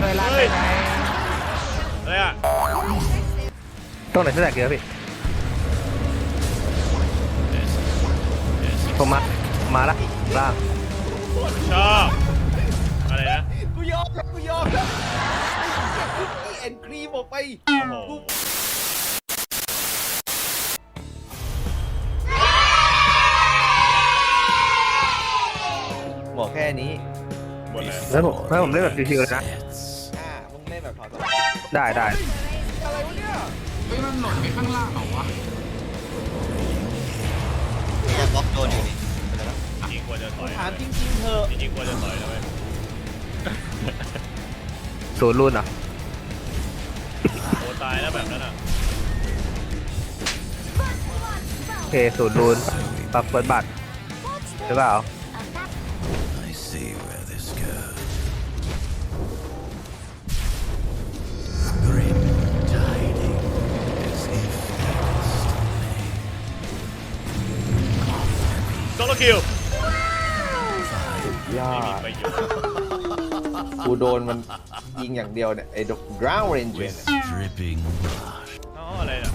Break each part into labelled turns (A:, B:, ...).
A: เลยลากไปไหน
B: อะไรอะ
C: ตรงไหนที่แตกเยอะพี่ผมมามาละล่าง
B: ชอบอะไรนะ
D: กูยอมแล้วกูยอมแล้วไอ้เหี้ยคุกกี้แอนด์ครีมออกไป
B: โอ้โห
D: บอกแค่นี้
B: หมดเลย
C: แล้วผมแล้วผมเล่นแบบชิวๆเลยนะ
D: อ่ามึงเล่นแบบถอดตัว
C: ได้ได้
D: อะไรวะเนี่ย
A: เฮ้ยมันหล่นไปข้างล่างเหรอวะ
E: บล็อกโดนอยู่นี่
B: จริงควรจะถอย
D: ถามจริงๆเถอะ
B: จริงควรจะถอยนะเว้ย
C: ศูนย์รุ่นอะ
B: โอ้ตายแล้วแบบนั้นอะ
C: โอเคศูนย์รุ่นปรับเปิดบัตรหรือเปล่า
E: I see where this goes Grim tidings as if
B: โซโลคิว
D: ยอ
B: ไม่มี
D: ด
B: ประโยชน์
D: กูโดนมันยิงอย่างเดียวเนี่ยไอ้ดอกกราวเรนเจอร์
E: dripping rush
B: อ๋ออะไรอะ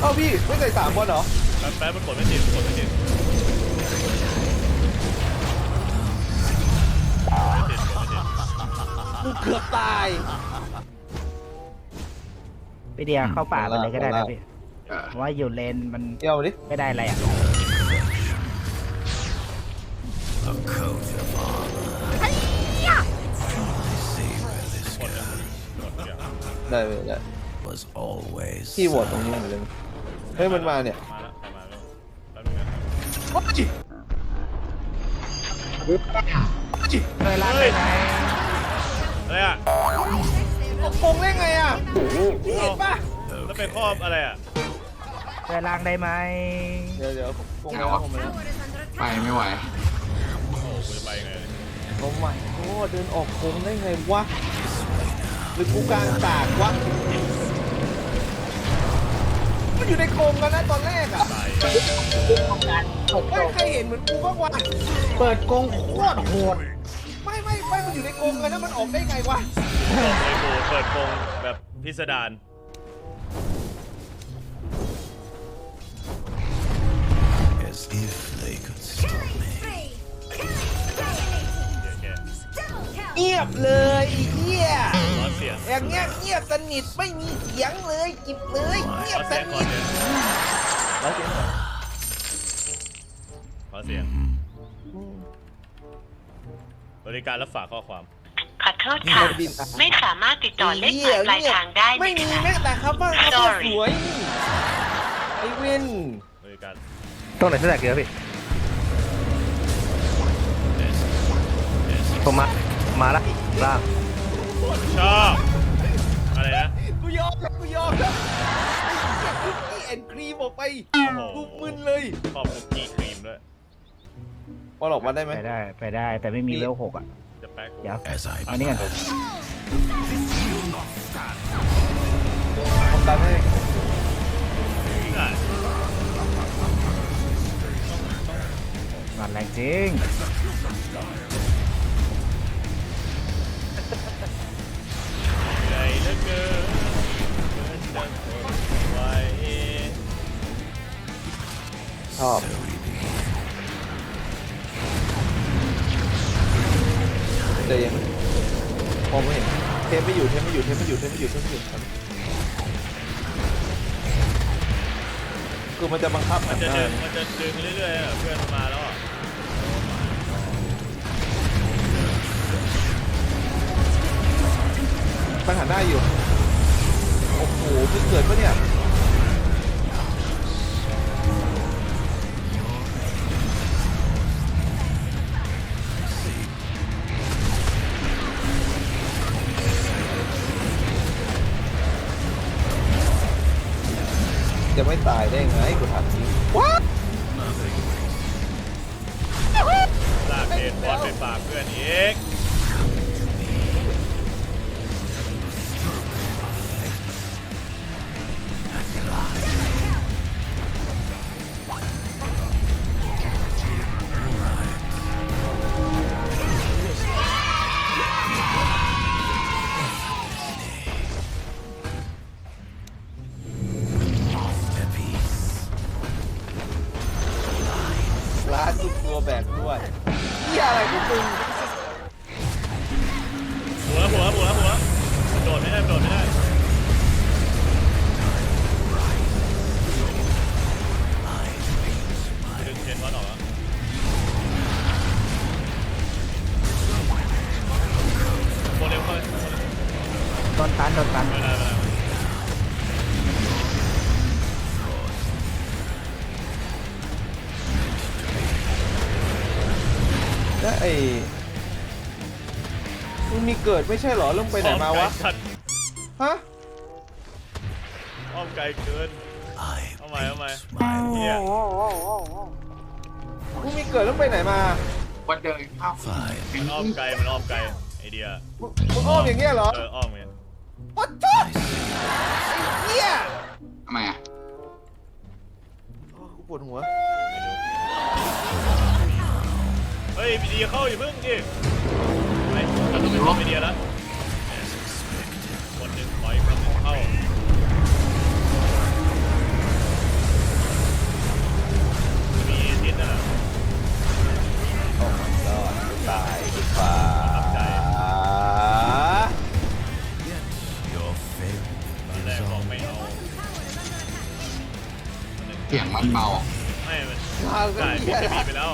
D: เอ้าพี่ไม่ใส่สามคนเหรอ
B: แป๊บแป๊บมันกดไม่ติดกดไม่ติด กู
D: เกือบตาย
A: ไปเดียวเข้าป่าไปเลยก็ได้
D: เอา
A: นะ
D: ละ
A: พี่เพราะว่าอยู่เลนมัน
D: เดี๋ยวดิ
A: ไม่ได้อะไรอะ
E: A coat of armor I see where this
B: หมดเลยหมดทุกอย่าง
D: ได้เลยได้
E: was always
D: พี่โหวตตรงนี้เหมือนเดิมเฮ้ยมันมาเนี่ย
B: มาแล้วใครมาแล้วแป๊บนึงนะ
A: เลยลากไปไหน
B: อะไรอะ
D: โกงได้ไงอะพี่เห็นปะ
B: แล้วเป็นครอบอะไรอะ
A: เลยลากได้ไหม
D: เดี๋ยวเดี๋ยวโกงแล้วผมแล้ว
F: ไปไม่ไหว
B: โอ้โหกูจะไปยังไงเนี่ย
D: โอ้ไม่โอ้เดินออกโกงได้ไงวะหรือกูกลางตากวะมันอยู่ในโกงกันนะตอนแรกอะ
B: ตาย
D: ไม่ใครเห็นเหมือนกูบ้างวะ
A: เปิดกงโคตรโหด
D: ไม่ไม่ไม่มัน อยู่ในโกงกันนะมันออกได้ไงวะ
B: บอกเลยกูเปิดโปงแบบพิสดาร
E: as if they could stop me
B: เดี๋ยวแก
D: เงียบเลยไอ้เหี้ย
B: ขอเสียง
D: อย่างเงี้ยเงียบสนิทไม่มีเสียงเลยจิบเลยเงีย
B: ข
D: บ
B: อ
D: ส
B: เสียงขอ
D: นิท
B: เสียง
D: แล้วเสียงเหรอ
B: ขอเสียง บริการรับฝากข้อความ
G: ขอโทษค่ะ ไม่สามารถติดต่อเลขหมายปลายทางได้
D: ไม่มี
G: ค่ะ
D: แม้แต่ครับว่าครับว่าสวยนี่ไอ้เว้น
B: บริการ
C: ตรงไหนที่แตกเยอะพี่ผมมามาละล่าง
B: ชอบอะไรนะ
D: กูยอมแล้วกูยอมแล้วไอ้เหี้ยคุกกี้แอนด์ครีมออกไป
B: โอ้โห
D: กูมึนเลย
B: ขอบคุกกี้ครีมด้วย
D: พอหลอกมาได้ไหม
A: ไปได้ไปได้แต่ไม่มีเวลหกอะ
B: จะแป๊กกู
A: เดี๋ยว
E: as I
A: เอานี่กัน
D: ทำตามให้
B: ได้
A: มันแรงจริง
B: อ
D: ยู่เทปไม่อยู่เทปไม่อยู่เทปไม่อยู่ครับคือมันจะบังคับ
B: มันจะ
D: อ่า
B: ดึงมันจะดึงเรื่อยๆอะเพื่อนมันมาแล้วอะ
D: มันหันได้อยู่ โอ้โหเพิ่งเกิดปะเนี่ย จะไม่ตายได้ไงกูถามจริงว้า
B: ลากเดนบอลไปฝากเพื่อนอีก
D: อ้มึง
B: มีเกิดไม่
D: ใช่เหรอเรื่องไปไหนมาวะ
B: อ้อไกลสัตว์
D: ฮะ
B: อ้อมไกลเกิน
E: I
B: เอาใหม่เอาใหม่
E: smile.
B: เนี่ย
D: มึงมีเกิดเรื่องไปไหนมา
E: Five.
B: มันอ้อมไกล มันอ้อมไกล ไอเดีย
D: มึงมึงอ้อมอย่างเงี้ยเหรอ
B: เอออ้อมเนี่ย
D: What the เหี้ย
F: ทำไมอะ
D: อ้าวกูปวดหัว
B: ฮ้ยมีเดียเข้าอย่าเพิ่งดิไปเราต้องไปเข้ามีเดียแล้วคนหนึ่งปล่อยคนหนึ่งเข้ามีทิศนะ
D: โอ้ my god ตายดีกว่า
B: ใจ
E: Your failure
B: ตอนแรกบอกไม่เอา
F: เสียงมันเบา
B: ไม่มัน
D: ทางก็
B: จ่าย
D: เหี้
B: พิ
D: ย
B: กจะมีไปแล้ว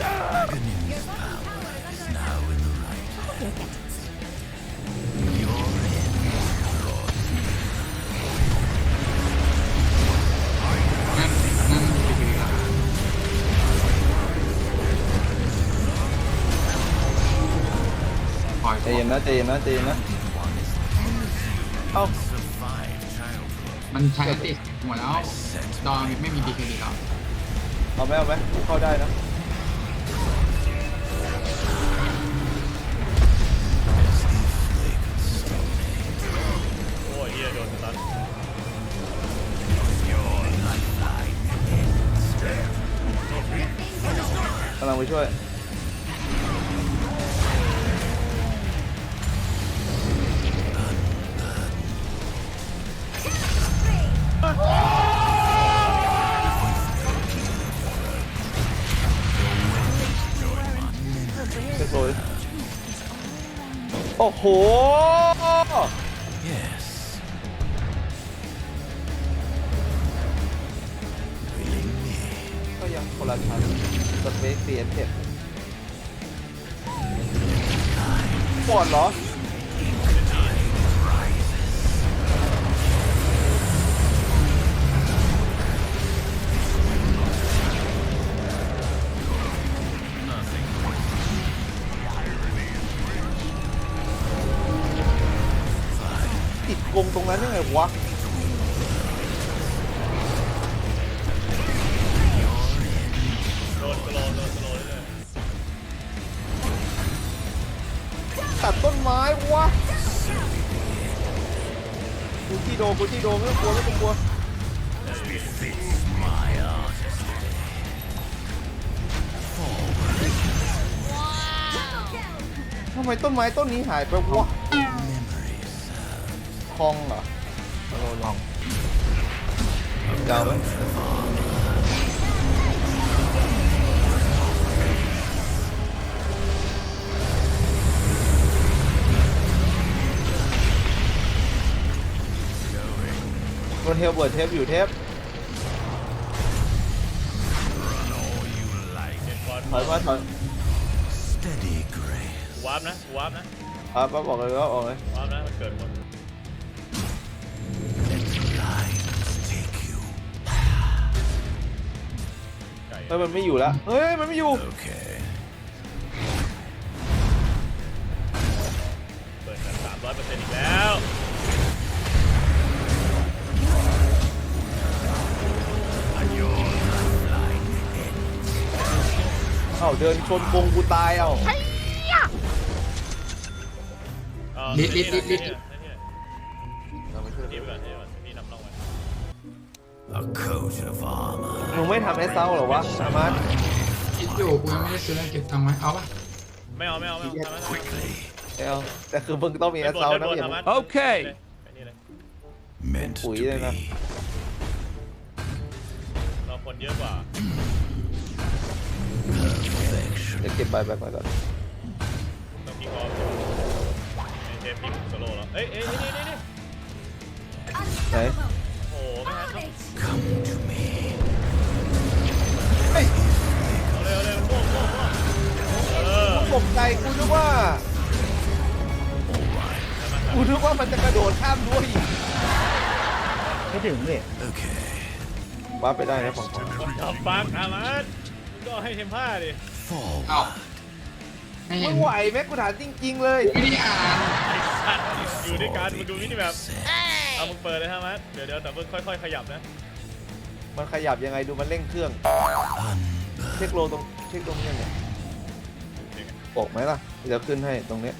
E: Agony's power is now in the right hands. Your end draws
F: นั่นนั่นคือเวลาปล่อย
D: ใจเย็นนะใจเย็นนะใจเย็นนะ
E: one is
D: เอ้า
E: survived childhood.
F: มันใช้ติดหมดแล้ว ดอนไม่มีดีเคดีแล้ว
D: เอาไหมเอาไหมกูเข้าได้นะ กำลังไปช่วยเรียบร้อยโอ้โห
E: Yes.
D: ก็ยังคนละชั้น สเปซเซียนเทปปวดเหรอติดกงตรงนั้นยังไงวะ
B: ด
D: กูที่โดไม่ต้องกลัวไม่ต้องกลัว
E: My artistry.
D: ทำไมต้นไม้ต้นนี้หายไปวะ
E: Memories
D: คลองเหรอโอ้ลองยาวไหม บนเทปเบิร์ดเทปอยู่เทปถอยมาถอย
E: steady grace.
B: วาร์ปนะวาร์ปนะ
D: อะป้าบอกเลยว่าออกเลยวา
B: ร์ปนะมันเกิดหมด
E: Lines take you.
B: ไก่
D: เฮ้ยมันไม่อยู่แล้วเฮ้ยมันไม่อยู่
E: Okay.
B: เปิดแบบสามร้อยเปอร์เซ็นต์อีกแล้ว
D: เอ้าเดินชนกรงกูตายเอ้า
B: เออ
F: ลิดลิดลิดลิด
B: นี่นี่นี่ไปก่อนนี่ไปก่อนพี่นำร่องไว้
E: A coat of armor.
D: มึงไม่ทำไอ้เซาเหรอวะอามาร์ท
F: คิดอยู่กูยังไม่ได้ซื้อเก็บตังค์ไว้เอาปะ
B: ไม่เอาไม่เอาไม่เอาทำนั้น
E: Quickly.
D: เอาแต่คือมึงต้องมี
B: ไป
D: ไอ้
B: บน
D: เซา
B: ไป
D: นะ
B: บน
D: เห็น
B: ทำ
D: ไหม
B: นั้น
C: โอเค
B: ไปนี่เลย
E: Meant to
D: Ủi, đây nè.
E: be.
B: เราคนเยอะกว่า
D: ดี๋ยวเก็บใบแบ็คไว้ก่อน
B: ต้องพีคอฟไอเทปพีโซโล่แล้วเอ้ยเอ้ยนี่นี่นี่
D: ไหน
B: โอ้โหไม่ทันต้อง
E: Come to me.
B: เอาเร็วเร็วม่วงม่วงม่วงเออ
D: ตกใจกูนึกว่ากูนึกว่ามันจะกระโดดข้ามรั้วอีก
A: ไม่ถึงเลย
E: Okay.
D: ว้าไปได้นะฝั่งขวา
B: จับฟังอามันก็ให้เทมผ้าดิ
F: เอ้า
E: Forward.
F: ไม่เห็
D: ไม่
F: น
D: ไหวแม็กกูถามจริง ๆ เลย
F: ไม่ได้อ่าน
B: ไอ้สัตว์อยู่ด้วยกันมึงดูนี่แบบเอามึงเปิดเลยฮะมันเดี๋ยวเดี๋ยวแต่มึงค่อย ๆ ขยับนะ
D: มันขยับยังไงดูมันเร่งเครื่อง
E: Unburden.
D: เช็คโลตรงเช็คตรงเนี้ยเนี่ยออกไหมล่ะเดี๋ยวขึ้นให้ตรงเนี้ย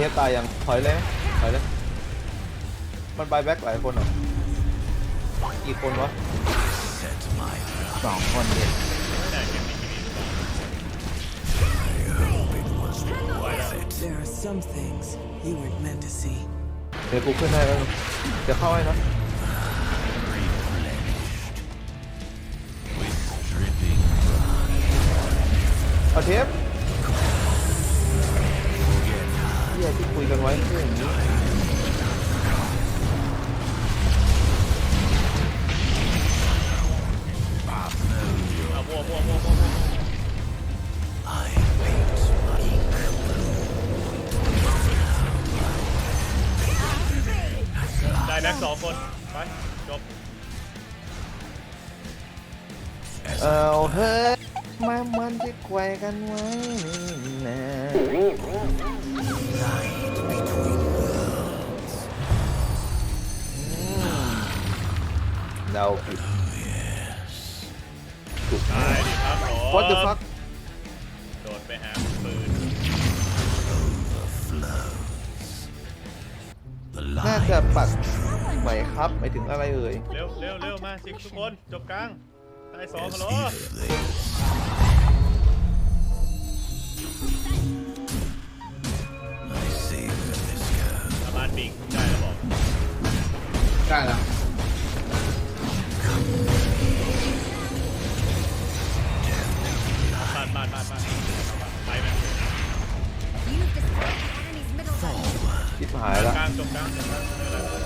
D: ไอเทปตายยังถอยเลยไหมถอยเลย มันบายแบ็คหลายคนเหรอกี่คนวะ
E: Set my
A: สองคนเดียว
B: แต่เกมนี้ที่นี่
H: There are some things you weren't meant to see.
D: เดี๋ยวกูขึ้นให้แล้วจะเข้าให้นะ
E: dripping
D: เอาเทป เฮียที่คุยกันไว้ไม่ใช่อย่างนี้
B: เอาพวมั่วมั่วมั่วมั่ว
E: I paint my ink.
B: ได้แบ็คสองคน ไป จบ
D: เอาเฮ้ย มามันจะแกวกันไว้นี่นะ
E: Light between worlds.
D: เดาผิด
B: ตายดิครับผม
D: What the fuck
B: โดดไปหาปืน
E: The
D: น่าจะ
E: light
D: ปักไหมครับหมายถึงอะไรเอ่ย
B: เร็วเร็วเร็วมาสิทุกคน จบกลาง ตายสองฮัลโหล
E: I see where this goes.
B: ประมาณบิงได้แล้วบอก
F: ได้แล้ว
B: บ้านบ้านบ้านบ้านไปไหม
D: ชิบหายละ
B: กลางจบกลางจบกลางไม่เป็นไร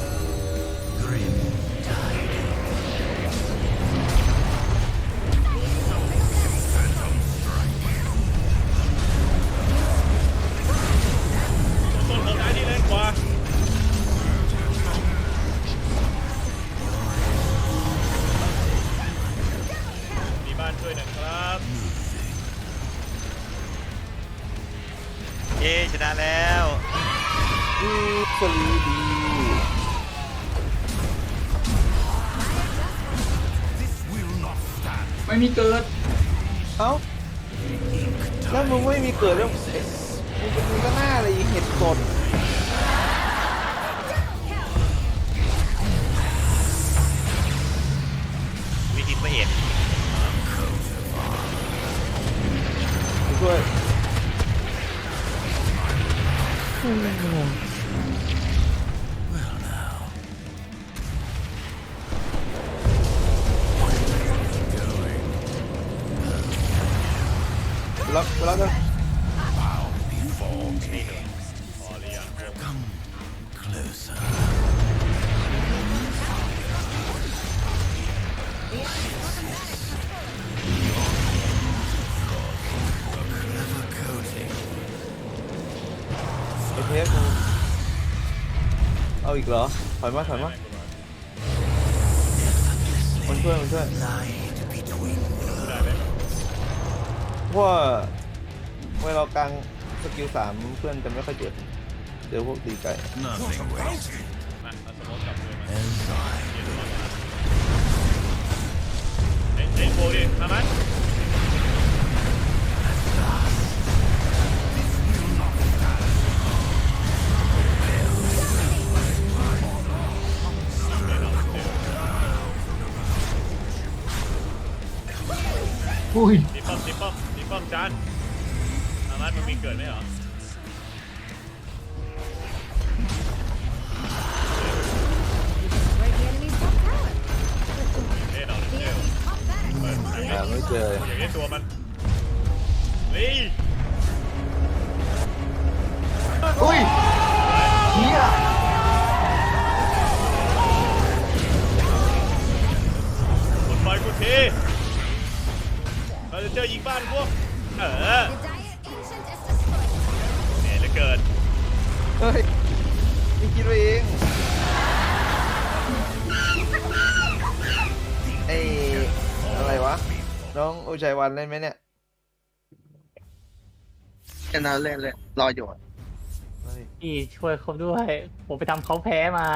F: ไม่มีเกิด
D: เอ้าแล้วมึงไม่มีเกิดแล้วมึงเป็นมึงก็หน้าอะไรอีกเห็ดสด
I: วิธีพระเอก
D: ช่วย แล้วแล้วจะ
B: พอหรือยัง
E: Come closer. Clever coating.
D: ไอเทปมึงเอาอีกเหรอ ถอยมาถอยมามันช่วยมันช่วย พวกเวลากลางสกิลสามเพื่อนจะไม่ค่อยเจ็บเจอพวกตีไก่
B: กเอุ้ย ตีป้ตีป้อ ป้อมจานอามันมันมีเกิดไหมเหรอเอ๊ะดอกเดียวเปิด
D: หาไม่เจอ
B: อย่างนี้ตัวมันเฮ้ย
F: อุ้ยเฮีย
B: กดไฟกูที เราจะเจอยิงบ้านพวก เออเนี่ยเหลือเกิน
D: เฮ้ยนี่คิดไปเองไอ้อะไรวะ น้องอุชัยวันเล่นไหมเนี่ย
J: แค่นั้นเล่นเลยรออยู่
D: เฮ้ย
K: พี่ช่วยเขาด้วย ผมไปทำเขาแพ้มา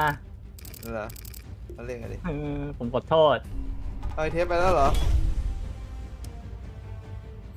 D: เหรอมาเล่นกันดิ
K: เออผมขอโทษ
D: เอาไอเทปไปแล้วเหรอ